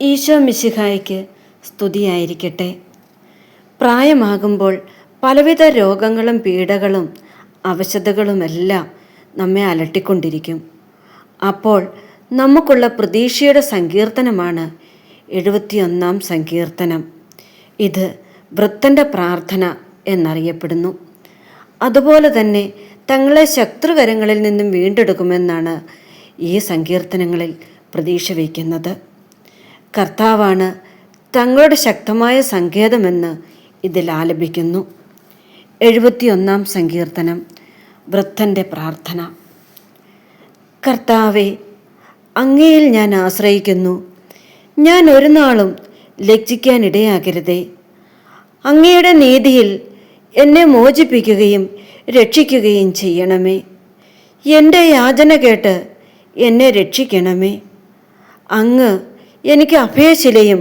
ഈശോ മിശിഹായ്ക്ക് സ്തുതിയായിരിക്കട്ടെ. പ്രായമാകുമ്പോൾ പലവിധ രോഗങ്ങളും പീഡകളും അവശതകളുമെല്ലാം നമ്മെ അലട്ടിക്കൊണ്ടിരിക്കും. അപ്പോൾ നമുക്കുള്ള പ്രതീക്ഷയുടെ സങ്കീർത്തനമാണ് എഴുപത്തിയൊന്നാം സങ്കീർത്തനം. ഇത് വൃത്തന്റെ പ്രാർത്ഥന എന്നറിയപ്പെടുന്നു. അതുപോലെ തന്നെ തങ്ങളെ ശത്രുകരങ്ങളിൽ നിന്നും വീണ്ടെടുക്കുമെന്നാണ് ഈ സങ്കീർത്തനങ്ങളിൽ പ്രതീക്ഷ വയ്ക്കുന്നത്. കർത്താവാണ് തങ്ങളുടെ ശക്തമായ സങ്കേതമെന്ന് ഇതിൽ ആലപിക്കുന്നു. എഴുപത്തിയൊന്നാം സങ്കീർത്തനം വൃദ്ധന്റെ പ്രാർത്ഥന. കർത്താവെ അങ്ങയിൽ ഞാൻ ആശ്രയിക്കുന്നു. ഞാൻ ഒരു നാളും ലജ്ജിക്കാനിടയാകരുതേ. അങ്ങയുടെ നീതിയിൽ എന്നെ മോചിപ്പിക്കുകയും രക്ഷിക്കുകയും ചെയ്യണമേ. എന്റെ യാചന കേട്ട് എന്നെ രക്ഷിക്കണമേ. അങ്ങ് എനിക്ക് അഭയശിലയും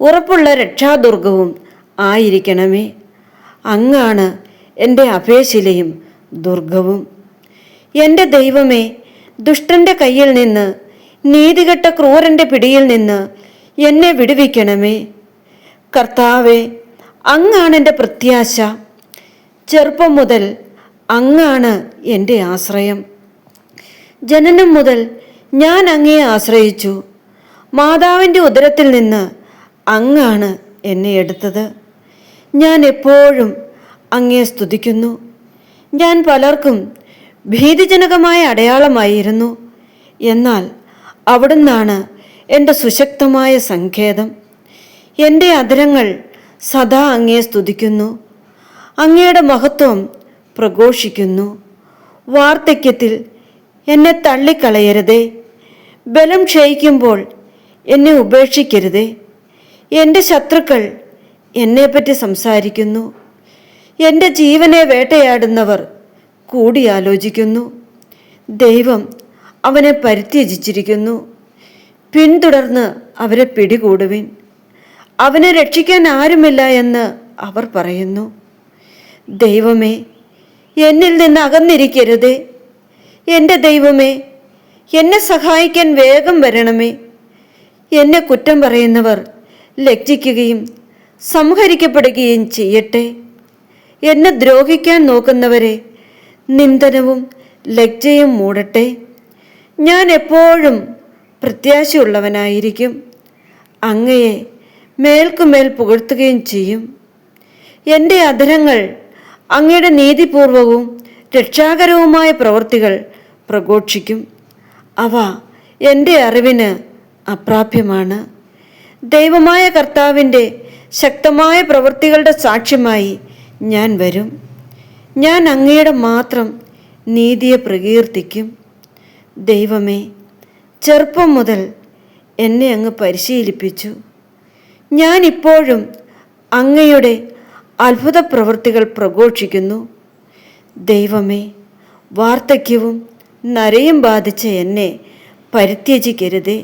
ഉറപ്പുള്ള രക്ഷാദുർഗവും ആയിരിക്കണമേ. അങ്ങാണ് എന്റെ അഭയശിലയും ദുർഗവും. എന്റെ ദൈവമേ ദുഷ്ടന്റെ കയ്യിൽ നിന്ന് നീതികെട്ട ക്രൂരന്റെ പിടിയിൽ നിന്ന് എന്നെ വിടുവിക്കണമേ. കർത്താവെ അങ്ങാണ് എന്റെ പ്രത്യാശ. ചെറുപ്പം മുതൽ അങ്ങാണ് എന്റെ ആശ്രയം. ജനനം മുതൽ ഞാൻ അങ്ങയെ ആശ്രയിച്ചു. മാതാവിന്റെ ഉദരത്തിൽ നിന്ന് അങ്ങാണ് എന്നെ എടുത്തത്. ഞാൻ എപ്പോഴും അങ്ങയെ സ്തുതിക്കുന്നു. ഞാൻ പലർക്കും ഭീതിജനകമായ അടയാളമായിരുന്നു. എന്നാൽ അവിടുന്നാണ് എന്റെ സുശക്തമായ സങ്കേതം. എന്റെ അതിരങ്ങൾ സദാ അങ്ങയെ സ്തുതിക്കുന്നു. അങ്ങയുടെ മഹത്വം പ്രഘോഷിക്കുന്നു. വാർദ്ധക്യത്തിൽ എന്നെ തള്ളിക്കളയരുതേ. ബലം ക്ഷയിക്കുമ്പോൾ എന്നെ ഉപേക്ഷിക്കരുതേ. എന്റെ ശത്രുക്കൾ എന്നെപ്പറ്റി സംസാരിക്കുന്നു. എന്റെ ജീവനെ വേട്ടയാടുന്നവർ കൂടിയാലോചിക്കുന്നു. ദൈവം അവനെ പരിത്യജിച്ചിരിക്കുന്നു. പിന്തുടർന്ന് അവരെ പിടികൂടുവിൻ. അവനെ രക്ഷിക്കാൻ ആരുമില്ല എന്ന് അവർ പറയുന്നു. ദൈവമേ എന്നിൽ നിന്ന് അകന്നിരിക്കരുതേ. എന്റെ ദൈവമേ എന്നെ സഹായിക്കാൻ വേഗം വരണമേ. എന്നെ കുറ്റം പറയുന്നവർ ലജ്ജിക്കുകയും സംഹരിക്കപ്പെടുകയും ചെയ്യട്ടെ. എന്നെ ദ്രോഹിക്കാൻ നോക്കുന്നവരെ നിന്ദനവും ലജ്ജയും മൂടട്ടെ. ഞാൻ എപ്പോഴും പ്രത്യാശയുള്ളവനായിരിക്കും. അങ്ങയെ മേൽക്കുമേൽ പുകഴ്ത്തുകയും ചെയ്യും. എന്റെ അധരങ്ങൾ അങ്ങയുടെ നീതിപൂർവവും രക്ഷാകരവുമായ പ്രവൃത്തികൾ പ്രഘോഷിക്കും. അവ എന്റെ അറിവിന് അപ്രാപ്യമാണ്. ദൈവമായ കർത്താവിന്റെ ശക്തമായ പ്രവൃത്തികളുടെ സാക്ഷ്യമായി ഞാൻ വരും. ഞാൻ അങ്ങയുടെ മാത്രം നീതിയെ പ്രകീർത്തിക്കും. ദൈവമേ ചെറുപ്പം മുതൽ എന്നെ അങ്ങ് പരിശീലിപ്പിച്ചു. ഞാൻ ഇപ്പോഴും അങ്ങയുടെ അത്ഭുത പ്രവൃത്തികൾ പ്രഘോഷിക്കുന്നു. ദൈവമേ വാർദ്ധക്യവും നരയും ബാധിച്ച എന്നെ പരിത്യജിക്കരുതേ.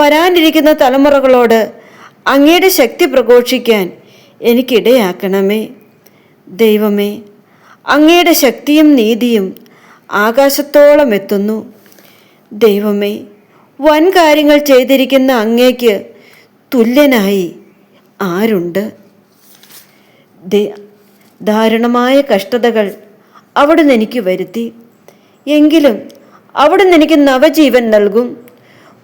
വരാനിരിക്കുന്ന തലമുറകളോട് അങ്ങയുടെ ശക്തി പ്രഘോഷിക്കാൻ എനിക്കിടയാക്കണമേ. ദൈവമേ അങ്ങയുടെ ശക്തിയും നീതിയും ആകാശത്തോളം എത്തുന്നു. ദൈവമേ വൻ കാര്യങ്ങൾ ചെയ്തിരിക്കുന്ന അങ്ങേക്ക് തുല്യനായി ആരുണ്ട്? ദാരുണമായ കഷ്ടതകൾ അവിടുന്ന് എനിക്ക് വരുത്തി. എങ്കിലും അവിടുന്ന് എനിക്ക് നവജീവൻ നൽകും.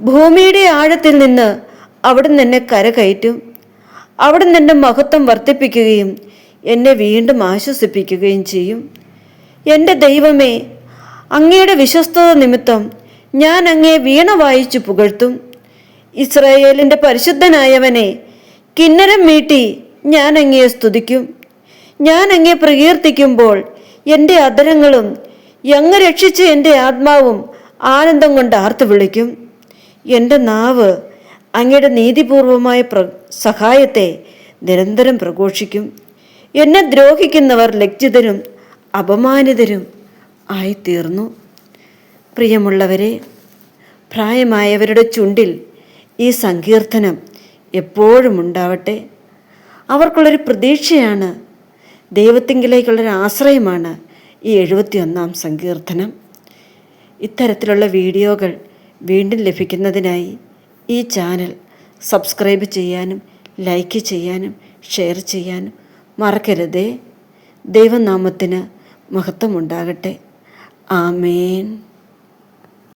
ഭൂമിയുടെ ആഴത്തിൽ നിന്ന് അവിടുന്ന് എന്നെ കരകയറ്റും. അവിടുന്ന് എന്റെ മഹത്വം വർദ്ധിപ്പിക്കുകയും എന്നെ വീണ്ടും ആശ്വസിപ്പിക്കുകയും ചെയ്യും. എന്റെ ദൈവമേ അങ്ങയുടെ വിശ്വസ്തത നിമിത്തം ഞാൻ അങ്ങേ വീണ വായിച്ചു പുകഴ്ത്തും. ഇസ്രായേലിന്റെ പരിശുദ്ധനായവനെ കിന്നരം മീട്ടി ഞാൻ അങ്ങയെ സ്തുതിക്കും. ഞാൻ അങ്ങയെ പ്രകീർത്തിക്കുമ്പോൾ എന്റെ അധരങ്ങളും അങ്ങ് രക്ഷിച്ച എന്റെ ആത്മാവും ആനന്ദം കൊണ്ട് ആർത്തു വിളിക്കും എന്റെ നാവ് അങ്ങയുടെ നീതിപൂർവമായ പ്ര സഹായത്തെ നിരന്തരം പ്രഘോഷിക്കും. എന്നെ ദ്രോഹിക്കുന്നവർ ലജ്ജിതരും അപമാനിതരും ആയിത്തീർന്നു. പ്രിയമുള്ളവരെ പ്രായമായവരുടെ ചുണ്ടിൽ ഈ സങ്കീർത്തനം എപ്പോഴും ഉണ്ടാവട്ടെ. അവർക്കുള്ളൊരു പ്രതീക്ഷയാണ്. ദൈവത്തിങ്കിലേക്കുള്ളൊരു ആശ്രയമാണ് ഈ എഴുപത്തിയൊന്നാം സങ്കീർത്തനം. ഇത്തരത്തിലുള്ള വീഡിയോകൾ വീണ്ടും ലഭിക്കുന്നതിനായി ഈ ചാനൽ സബ്സ്ക്രൈബ് ചെയ്യാനും ലൈക്ക് ചെയ്യാനും ഷെയർ ചെയ്യാനും മറക്കരുതേ. ദൈവനാമത്തിന് മഹത്വമുണ്ടാകട്ടെ. ആമേൻ.